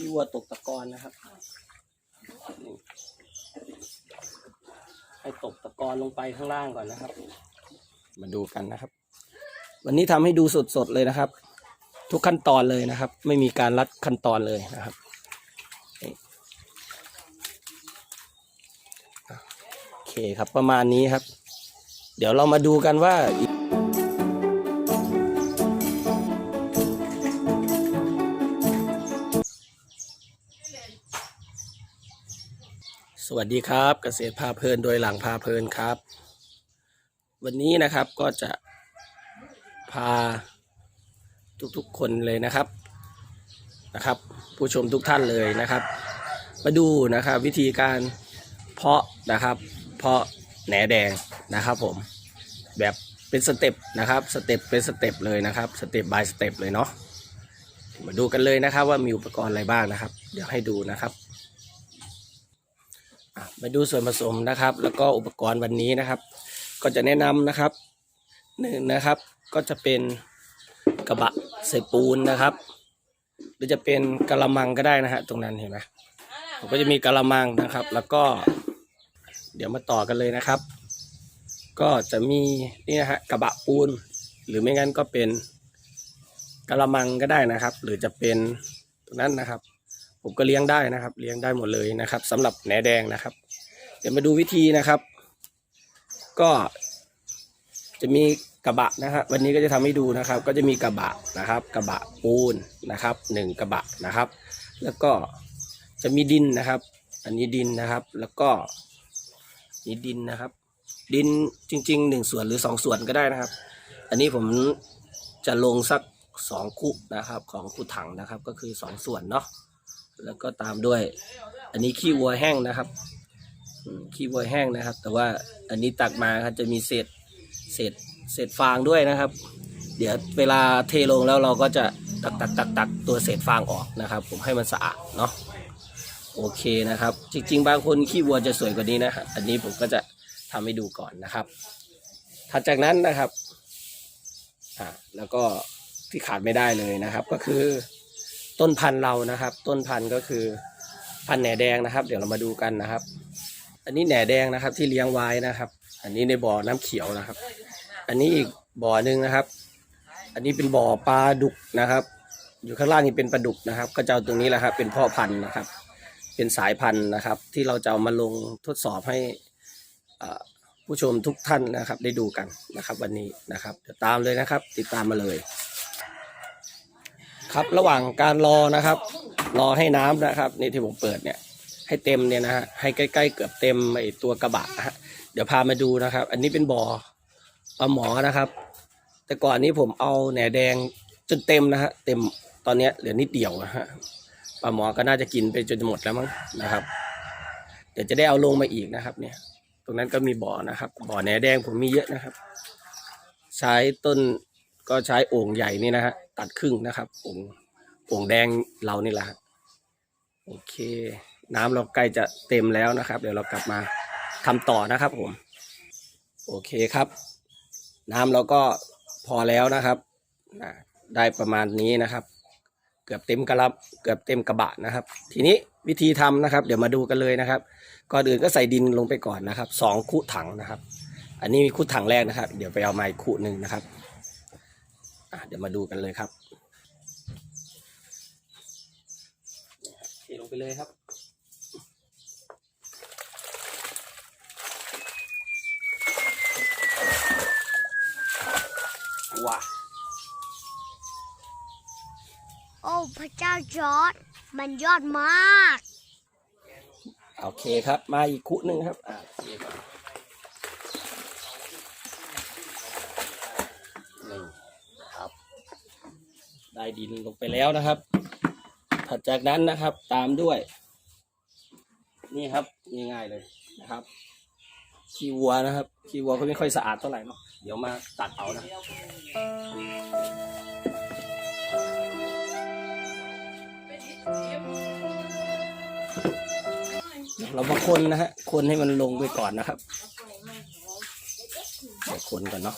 ขี้วัวตกตะกอนนะครับ ให้ตกตะกอนลงไปข้างล่างก่อนนะครับ มาดูกันนะครับ วันนี้ทำให้ดูสดๆเลยนะครับ ทุกขั้นตอนเลยนะครับ ไม่มีการลัดขั้นตอนเลยนะครับโอเคครับประมาณนี้ครับ เดี๋ยวเรามาดูกันว่า สวัสดีครับเกษตรพาเพลินโดยหลังพาเพลินครับ วันนี้นะครับก็จะพาทุกๆคนเลยนะครับนะครับ ผู้ชมทุกท่านเลยนะครับ มาดูนะครับวิธีการเพาะนะครับ เพาะแหนแดงนะครับผมแบบเป็นสเต็ปนะครับสเต็ปเป็นสเต็ปเลยนะครับสเต็ปบายสเต็ปเลยเนาะมาดูกันเลยนะครับว่ามีอุปกรณ์อะไรบ้างนะครับ เดี๋ยวให้ดูนะครับ มาดูส่วนผสมนะครับ แล้วก็อุปกรณ์วันนี้นะครับ ก็จะแนะนำนะครับหนึ่งนะครับ ก็จะเป็นกระบะใส่ปูนนะครับ หรือจะเป็นกระมังก็ได้นะฮะตรงนั้นเห็นไหมผมก็จะมีกระมังนะครับ แล้วก็ เดี๋ยวมาต่อกันเลยนะครับ ก็จะมีนี่นะฮะกระบะปูน หรือไม่งั้นก็เป็นกระมังก็ได้นะครับ หรือจะเป็นตรงนั้นนะครับ ผมก็เลี้ยงได้นะครับ เลี้ยงได้หมดเลยนะครับสำหรับแหนแดงนะครับ เดี๋ยวมาดูวิธีนะครับ ก็จะมีกระบะนะฮะวันนี้ก็จะทำให้ดูนะครับ ก็จะมีกระบะนะครับ กระบะปูนนะครับหนึ่งกระบะนะครับ แล้วก็จะมีดินนะครับ อันนี้ดินนะครับ แล้วก็นี่ดินนะครับ ดินจริงๆหนึ่งส่วนหรือสองส่วนก็ได้นะครับ อันนี้ผมจะลงสักสองคุนะครับของคุถังนะครับ ก็คือสองส่วนเนาะแล้วก็ตามด้วย อันนี้ขี้วัวแห้งนะครับ ขี้วัวแห้งนะครับ แต่ว่าอันนี้ตักมาครับจะมีเศษเศษเศษฟางด้วยนะครับ เดี๋ยวเวลาเทลงแล้วเราก็จะตักตักตักตักตัวเศษฟางออกนะครับ ผมให้มันสะอาดเนาะโอเคนะครับ จริง ๆ บางคนขี้วัวจะสวยกว่านี้นะอันนี้ผมก็จะทำให้ดูก่อนนะครับถัดจากนั้นนะครับอ่าแล้วก็ที่ขาดไม่ได้เลยนะครับ ก็คือต้นพันธุ์เรานะครับ ต้นพันธุ์ก็คือพันธุ์แหนแดงนะครับ เดี๋ยวเรามาดูกันนะครับ อันนี้แหนแดงนะครับ ที่เลี้ยงไว้นะครับ อันนี้ในบ่อน้ำเขียวนะครับ อันนี้อีกบ่อหนึ่งนะครับ อันนี้เป็นบ่อปลาดุกนะครับ อยู่ข้างล่างนี่เป็นปลาดุกนะครับ ก็จะเอาตรงนี้แหละครับเป็นพ่อพันธุ์นะครับ เป็นสายพันธุ์นะครับ ที่เราจะเอามาลงทดสอบให้ผู้ชมทุกท่านนะครับ ได้ดูกันนะครับ วันนี้นะครับเดี๋ยวตามเลยนะครับ ติดตามมาเลย ครับระหว่างการรอนะครับ รอให้น้ำนะครับ นี่ที่ผมเปิดเนี่ย ให้เต็มเนี่ยนะฮะให้ใกล้ๆเกือบเต็มไอตัวกระบะฮะเดี๋ยวพามาดูนะครับ อันนี้เป็นบ่อปลาหมอนะครับ แต่ก่อนนี้ผมเอาแหนแดงจนเต็มนะฮะเต็มตอนเนี้ยเหลือนิดเดียวนะฮะปลาหมอก็น่าจะกินไปจนหมดแล้วมั้งนะครับ เดี๋ยวจะได้เอาลงมาอีกนะครับ เนี่ย ตรงนั้นก็มีบ่อนะครับ บ่อแหนแดงผมมีเยอะนะครับ ใช้ต้นก็ใช้โอ่งใหญ่นี่นะฮะตัดครึ่งนะครับโอ่งโอ่งแดงเรานี่แหละโอเค น้ำเราใกล้จะเต็มแล้วนะครับ เดี๋ยวเรากลับมาทำต่อนะครับผม โอเคครับ น้ำเราก็พอแล้วนะครับได้ประมาณนี้นะครับ เกือบเต็มกระลับเกือบเต็มกระบะนะครับ ทีนี้วิธีทำนะครับ เดี๋ยวมาดูกันเลยนะครับก่อนอื่นก็ใส่ดินลงไปก่อนนะครับสองคุถังนะครับ อันนี้มีคุถังแรกนะครับ เดี๋ยวไปเอาไม้คุหนึ่งนะครับเดี๋ยวมาดูกันเลยครับเทลงไปเลยครับ ว้าโอ้พระเจ้าจอร์ดมันยอดมาก โอเคครับ มาอีกคุหนึ่งครับอ่าโอเคครับนี่ครับ ได้ดินลงไปแล้วนะครับ ถัดจากนั้นนะครับตามด้วย นี่ครับง่ายๆเลยนะครับ ขี้วัวนะครับขี้วัวก็ไม่ค่อยสะอาดเท่าไหร่เนาะเดี๋ยวมาตัดเอานะเรามาคนนะฮะคนให้มันลงไปก่อนนะครับเดี๋ยวคนก่อนเนาะ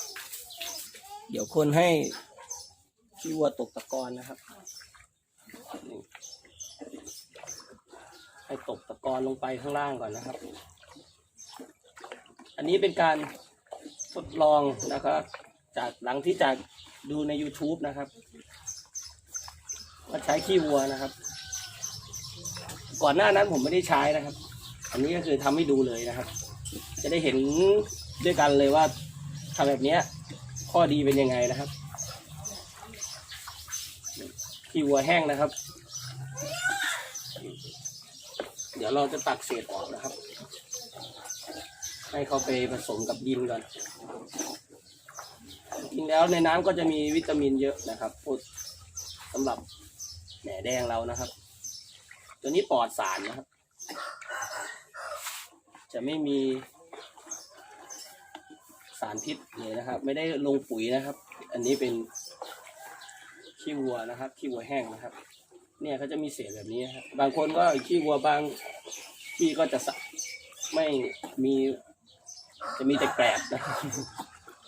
เดี๋ยวคนให้ขี้วัวตกตะกอนนะครับให้ตกตะกอนลงไปข้างล่างก่อนนะครับ อันนี้เป็นการทดลองนะครับ จากหลังที่จากดูใน YouTube นะครับว่าใช้ขี้วัวนะครับ ก่อนหน้านั้นผมไม่ได้ใช้นะครับ อันนี้ก็คือทำให้ดูเลยนะครับ จะได้เห็นด้วยกันเลยว่าทำแบบนี้ข้อดีเป็นยังไงนะครับขี้วัวแห้งนะครับ เดี๋ยวเราจะตักเศษออกนะครับ ให้เขาไปผสมกับดินก่อน จริงแล้วในน้ำก็จะมีวิตามินเยอะนะครับพูดสำหรับแหน่แดงเรานะครับ ตัวนี้ปลอดสารนะครับ จะไม่มีสารพิษเลยนะครับ ไม่ได้ลงปุ๋ยนะครับ อันนี้เป็นขี้วัวนะครับขี้วัวแห้งนะครับ เนี่ยเขาจะมีเศษแบบนี้ครับบางคนก็ขี้วัวบางที่ก็จะสะไม่มี จะมีแต่แกลบนะ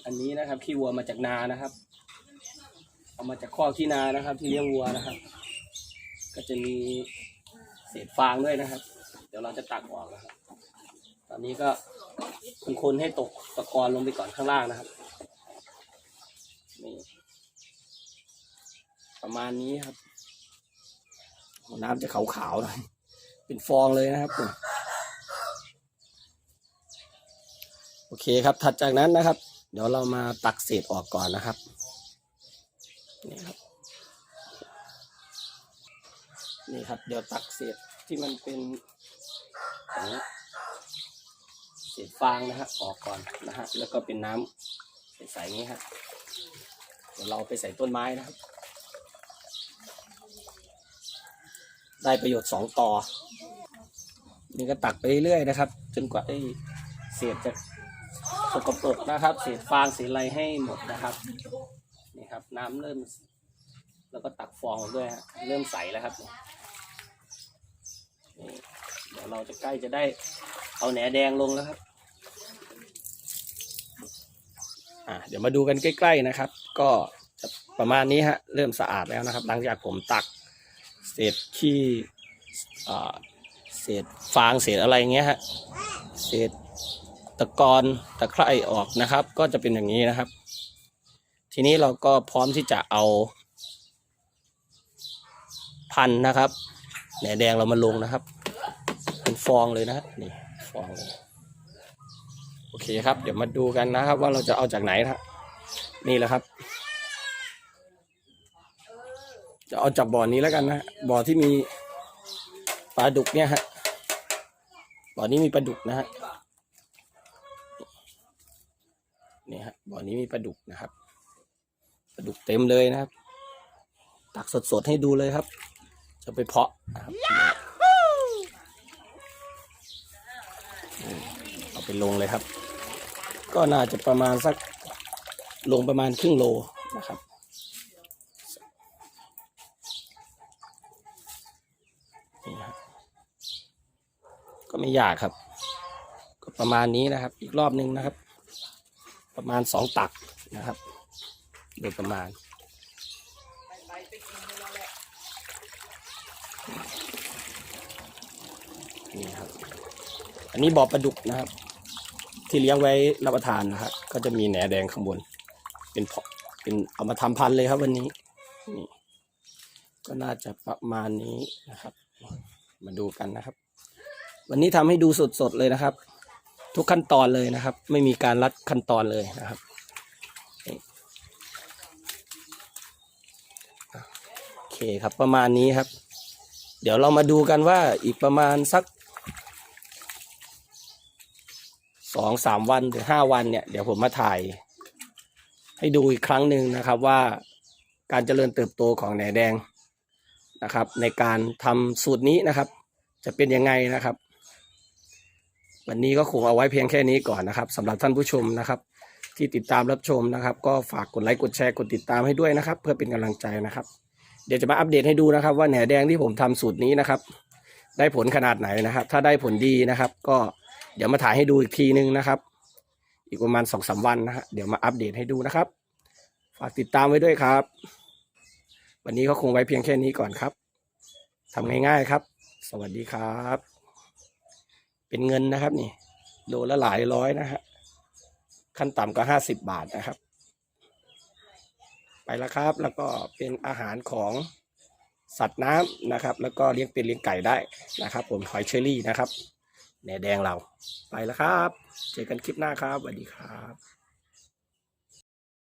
อันนี้นะครับ ขี้วัวมาจากนานะครับ เอามาจากคอกที่นานะครับ ที่เลี้ยงวัวนะครับ ก็จะมีเศษฟางด้วยนะครับ เดี๋ยวเราจะตักออกนะครับ ตอนนี้ก็คนๆให้ตกตะกอนลงไปก่อนข้างล่างนะครับนี่ประมาณนี้ครับ น้ำจะขาวๆหน่อยเป็นฟองเลยนะครับผมโอเคครับ ถัดจากนั้นนะครับ เดี๋ยวเรามาตักเศษออกก่อนนะครับนี่ครับนี่ครับ เดี๋ยวตักเศษที่มันเป็นเศษฟางนะฮะออกก่อนนะฮะแล้วก็เป็นน้ำใสๆอย่างนี้ครับเดี๋ยวเราเอาไปใส่ต้นไม้นะครับ ได้ประโยชน์สองต่อ นี่ก็ตักไปเรื่อยๆนะครับ จนกว่าไอ้เศษจะ สกปรกนะครับ เศษฟางเศษอะไรให้หมดนะครับนี่ครับ น้ำเริ่ม แล้วก็ตักฟองด้วยฮะเริ่มใสแล้วครับเดี๋ยวเราจะใกล้จะได้เอาแหนแดงลงแล้วครับอะเดี๋ยวมาดูกันใกล้ ๆนะครับ ก็ประมาณนี้ฮะเริ่มสะอาดแล้วนะครับ หลังจากผมตักเศษขี้อ่าเศษฟางเศษอะไรเงี้ยฮะเศษ ตะกอนตะไคร่ออกนะครับ ก็จะเป็นอย่างนี้นะครับ ทีนี้เราก็พร้อมที่จะเอา พันนะครับแหนแดงเรามาลงนะครับ เป็นฟองเลยนะฮะนี่ฟองเลยโอเคครับ เดี๋ยวมาดูกันนะครับ ว่าเราจะเอาจากไหนนะนี่แหละครับ จะเอาจากบ่อนี้แล้วกันนะบ่อที่มีปลาดุกเนี่ยฮะบ่อนี้มีปลาดุกนะฮะ นี่ฮะบ่อนี้มีปลาดุกนะครับปลาดุกเต็มเลยนะครับ ตักสดๆให้ดูเลยครับ จะไปเพาะนะครับเอาไปลงเลยครับ ก็น่าจะประมาณสักลงประมาณครึ่งโลนะครับนี่ครับก็ไม่ยากครับ ก็ประมาณนี้นะครับ อีกรอบหนึ่งนะครับ ประมาณสองตักนะครับ โดยประมาณ นี่ครับ อันนี้บ่อปลาดุกนะครับ ที่เลี้ยงไว้รับประทานนะครับ ก็จะมีแหนแดงข้างบน เป็นเพาะเป็นเอามาทำพันธุ์เลยครับวันนี้ นี่ ก็น่าจะประมาณนี้นะครับ มาดูกันนะครับ วันนี้ทำให้ดูสดๆเลยนะครับ ทุกขั้นตอนเลยนะครับ ไม่มีการลัดขั้นตอนเลยนะครับโอเคครับประมาณนี้ครับ เดี๋ยวเรามาดูกันว่าอีกประมาณสักสองสามวันหรือห้าวันเนี่ย เดี๋ยวผมมาถ่าย ให้ดูอีกครั้งหนึ่งนะครับว่าการเจริญเติบโตของแหนแดงนะครับ ในการทำสูตรนี้นะครับ จะเป็นยังไงนะครับ วันนี้ก็คงเอาไว้เพียงแค่นี้ก่อนนะครับสำหรับท่านผู้ชมนะครับ ที่ติดตามรับชมนะครับ ก็ฝากกดไลค์กดแชร์กดติดตามให้ด้วยนะครับ เพื่อเป็นกำลังใจนะครับ เดี๋ยวจะมาอัปเดตให้ดูนะครับ ว่าแหนแดงที่ผมทำสูตรนี้นะครับ ได้ผลขนาดไหนนะครับ ถ้าได้ผลดีนะครับ ก็เดี๋ยวมาถ่ายให้ดูอีกทีนึงนะครับ อีกประมาณสองสามวันนะฮะเดี๋ยวมาอัปเดตให้ดูนะครับ ฝากติดตามไว้ด้วยครับ วันนี้ก็คงไว้เพียงแค่นี้ก่อนครับทำง่ายๆครับ สวัสดีครับ เป็นเงินนะครับนี่โลละหลายร้อยนะฮะขั้นต่ำก็ห้าสิบบาทนะครับ ไปแล้วครับ แล้วก็เป็นอาหารของสัตว์น้ำนะครับ แล้วก็เลี้ยงเป็ดเลี้ยงไก่ได้นะครับ ผมหอยเชอรี่นะครับแหนแดงเราไปแล้วครับ เจอกันคลิปหน้าครับสวัสดีครับ